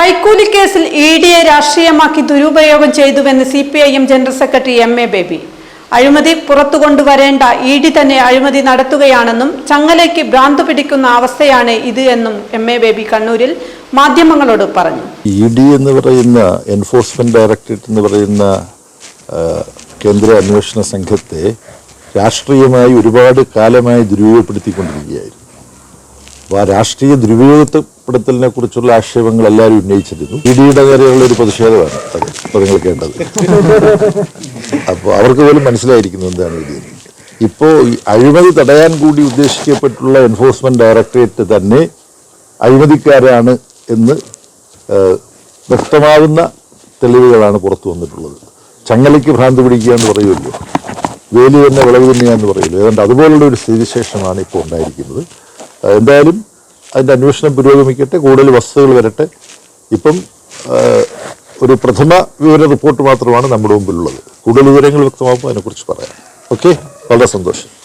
കൈക്കൂലി കേസിൽ ഇ ഡിയെ രാഷ്ട്രീയമാക്കി ദുരുപയോഗം ചെയ്തുവെന്ന് C P I M general secretary M A Baby. അഴിമതി പുറത്തു കൊണ്ടുവരേണ്ട ഇ ഡി തന്നെ അഴിമതി നടത്തുകയാണെന്നും ചങ്ങലയ്ക്ക് ഭ്രാന്ത് പിടിക്കുന്ന അവസ്ഥയാണ് ഇത് എന്നും എം എ ബേബി കണ്ണൂരിൽ മാധ്യമങ്ങളോട് പറഞ്ഞു. ഇ ഡി എന്ന് പറയുന്ന എൻഫോഴ്സ്മെന്റ് ഡയറക്ടറേറ്റ് എന്ന് പറയുന്ന കേന്ദ്ര അന്വേഷണ സംഘത്തെ രാഷ്ട്രീയമായി ഒരുപാട് കാലമായി ദുരുപയോഗപ്പെടുത്തിക്കൊണ്ടിരിക്കുകയായിരുന്നു. അപ്പോൾ ആ രാഷ്ട്രീയ ദുരുപയോഗപ്പെടുത്തലിനെ കുറിച്ചുള്ള ആക്ഷേപങ്ങൾ എല്ലാവരും ഉന്നയിച്ചിരുന്നു. ഇടിയുടെ കാര്യമുള്ള ഒരു പ്രതിഷേധമാണ് അത് നിങ്ങൾ കേട്ടത് അപ്പോൾ അവർക്ക് പോലും മനസ്സിലായിരിക്കുന്നു എന്താണ് ഇപ്പോ ഇപ്പോൾ അഴിമതി തടയാൻ കൂടി ഉദ്ദേശിക്കപ്പെട്ടുള്ള എൻഫോഴ്സ്മെന്റ് ഡയറക്ടറേറ്റ് തന്നെ അഴിമതിക്കാരാണ് എന്ന് വ്യക്തമാവുന്ന തെളിവുകളാണ് പുറത്തു വന്നിട്ടുള്ളത്. ചങ്ങലയ്ക്ക് ഭ്രാന്ത് പിടിക്കുക എന്ന് പറയുമല്ലോ. വേലി തന്നെ വിളവ് തന്നെയാന്ന് പറയുമല്ലോ. ഏതാണ്ട് അതുപോലുള്ള ഒരു സ്ഥിതിശേഷമാണ് ഇപ്പോൾ ഉണ്ടായിരിക്കുന്നത്. എന്തായാലും അതിന്റെ അന്വേഷണം പുരോഗമിക്കട്ടെ കൂടുതൽ വസ്തുതകൾ വരട്ടെ. ഇപ്പം ഒരു പ്രഥമ വിവര റിപ്പോർട്ട് മാത്രമാണ് നമ്മുടെ മുമ്പിലുള്ളത്. കൂടുതൽ വിവരങ്ങൾ വ്യക്തമാകുമ്പോൾ അതിനെക്കുറിച്ച് പറയാം. ഓക്കെ? വളരെ സന്തോഷം.